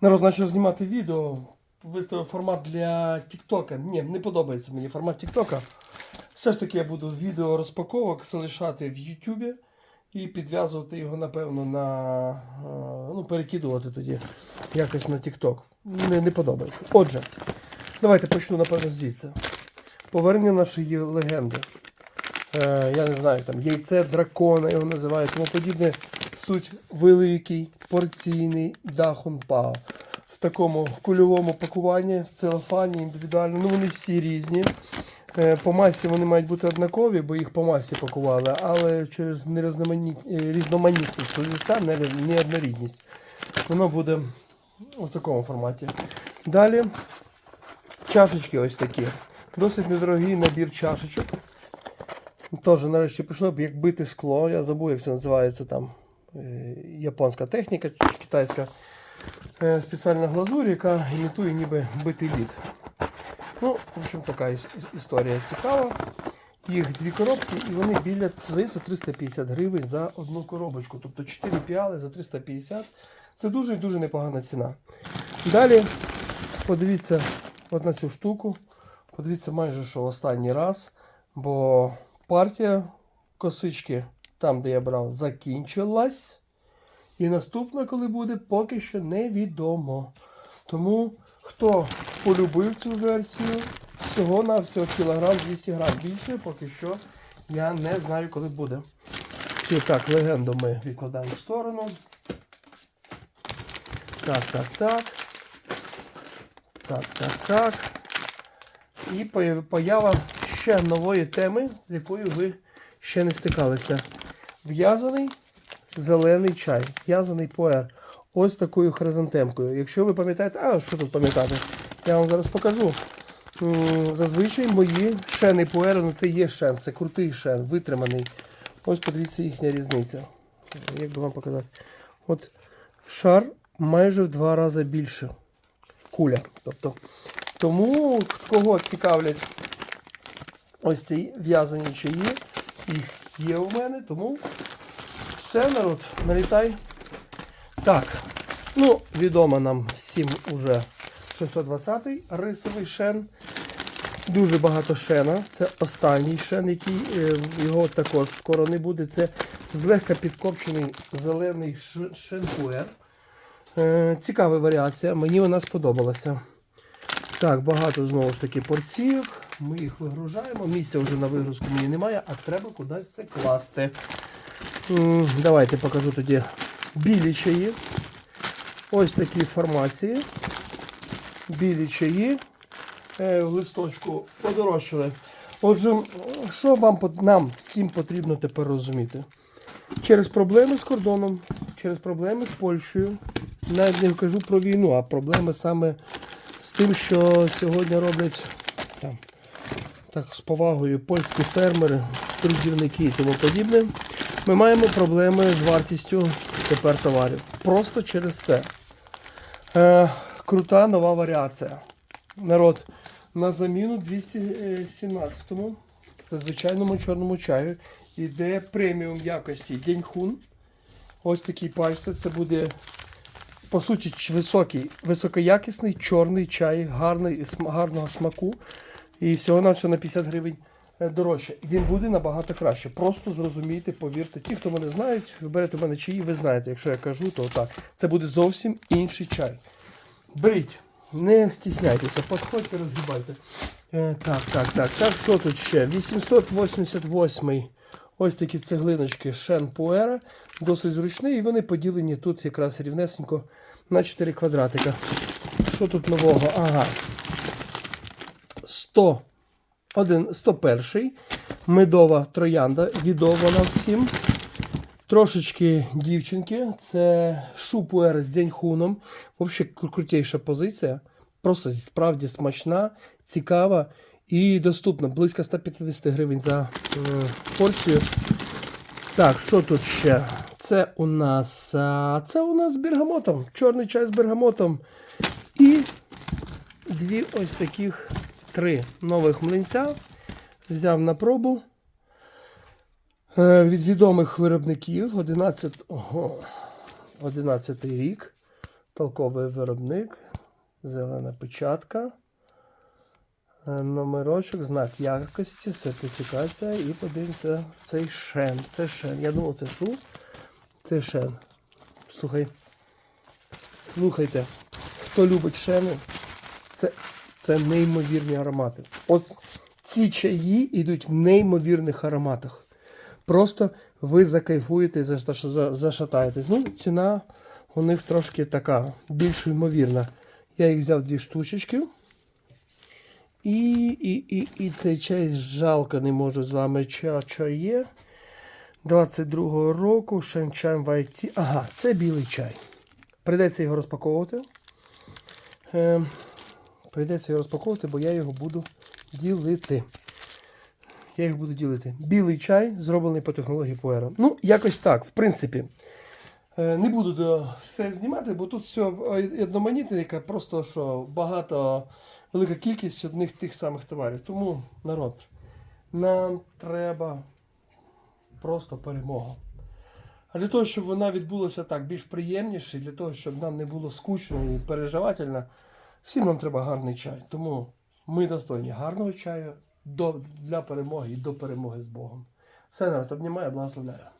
Народ почав знімати відео, виставив формат для Тіктока. Ні, не подобається мені формат Тіктока. Все ж таки я буду відео розпаковок залишати в Ютубі і підв'язувати його, напевно, на. е, Ну, перекидувати тоді якось на Тікток. Не, не подобається. Отже, давайте почну, напевно, звідси. Повернення нашої легенди. Е, я не знаю, там яйце дракона його називають, тому подібне. Суть великий порційний дахун пао. В такому кульовому пакуванні, в целофані, індивідуально. Ну вони всі різні. Е, По масі вони мають бути однакові, бо їх по масі пакували, але через е, різноманітність листа, неоднорідність. Воно буде в такому форматі. Далі чашечки ось такі. Досить недорогий набір чашечок. Теж нарешті пішло б як бити скло. Я забув, як це називається там е, японська техніка китайська. Е, Спеціальна глазурь, яка імітує ніби битий лід. Ну, в общем, така іс- іс- історія цікава. Їх дві коробки, і вони біля, здається, 350 гривень за одну коробочку. Тобто 4 піали за 350. Це дуже і дуже непогана ціна. Далі подивіться от на цю штуку. Подивіться майже що останній раз. Бо партія косички, там, де я брав, закінчилась. І наступна, коли буде, поки що невідомо. Тому хто полюбив цю версію, всього на всього кілограм 200 грам. Більше поки що я не знаю, коли буде. І так, легенду ми відкладаємо в сторону. Так, так, так. Так, так, так. І поява ще нової теми, з якою ви ще не стикалися. В'язаний зелений чай, в'язаний пуер. Ось такою хризантемкою. Якщо ви пам'ятаєте, а що тут пам'ятати? Я вам зараз покажу. Зазвичай мої шени пуери, ну це є шен, це крутий шен, витриманий. Ось подивіться їхня різниця. Як би вам показати? От шар майже в два рази більше. Куля. Тобто, тому кого цікавлять ось ці в'язані чаї, їх є у мене, тому все, народ, налітай. Так, ну, відомо нам всім уже 620-й рисовий шен. Дуже багато шена. Це останній шен, який е, його також скоро не буде. Це злегка підкопчений зелений ш- шенпуер. Е, цікава варіація, мені вона сподобалася. Так, багато знову ж таки порційок. Ми їх вигружаємо. Місця вже на вигрузку мені немає, а треба кудись це класти. Давайте покажу тоді білі чаї. Ось такі формації. Білі чаї е, в листочку подорожчали. Отже, що вам нам всім потрібно тепер розуміти? Через проблеми з кордоном, через проблеми з Польщею. Навіть не кажу про війну, а проблеми саме з тим, що сьогодні роблять там, так, з повагою польські фермери, трудівники і тому подібне. Ми маємо проблеми з вартістю тепер товарів. Просто через це. Е, крута нова варіація. Народ, на заміну 217-му, це звичайному чорному чаю, іде преміум якості Деньхун. Ось такий пальце. Це буде, по суті, високий, високоякісний чорний чай, гарний, гарного смаку. І всього на всього на 50 гривень е, дорожче. Він буде набагато краще. Просто зрозумійте, повірте. Ті, хто мене знають, ви берете в мене чаї, ви знаєте, якщо я кажу, то так. Це буде зовсім інший чай. Беріть, не стісняйтеся, підходьте, розгибайте. Е, так, так, так, так, що тут ще? 888 ось такі цеглиночки Шен Пуера, досить зручні, і вони поділені тут якраз рівнесенько на 4 квадратика. Що тут нового? Ага. 100, один, 101 медова троянда, відома нам всім. Трошечки дівчинки, це шупуер з дзяньхуном. Взагалі кру- крутейша позиція. Просто справді смачна, цікава і доступна. Близько 150 гривень за е, порцію. Так, що тут ще? Це у нас. А, це у нас з бергамотом. Чорний чай з бергамотом. І дві ось таких три нових млинця. Взяв на пробу. Е, Від відомих виробників 11, ого, 11 рік. толковий виробник, зелена печатка, номерочок, знак якості, сертифікація і подивимося цей шен. Це шен. Я думав, це шу. Це шен. Слухай. Слухайте, хто любить шени, це, це неймовірні аромати. Ось ці чаї йдуть в неймовірних ароматах. Просто ви закайфуєте і зашатаєтесь. Ну, ціна у них трошки така, більш ймовірна. Я їх взяв дві штучечки. І, і, і, і цей чай жалко не можу з вами ча, чає. 22-го року Шенчан Вайті. Ага, це білий чай. Прийдеться його розпаковувати. Е, прийдеться його розпаковувати, бо я його буду ділити. Я їх буду ділити. Білий чай, зроблений по технології Пуера. Ну, якось так, в принципі. Е, Не буду все знімати, бо тут все одноманітне, просто що багато, велика кількість одних тих самих товарів. Тому, народ, нам треба просто перемога. А для того, щоб вона відбулася так більш приємніше, для того, щоб нам не було скучно і переживательно, всім нам треба гарний чай. Тому ми достойні гарного чаю до, для перемоги і до перемоги з Богом. Все, народ, обнімаю, благословляю.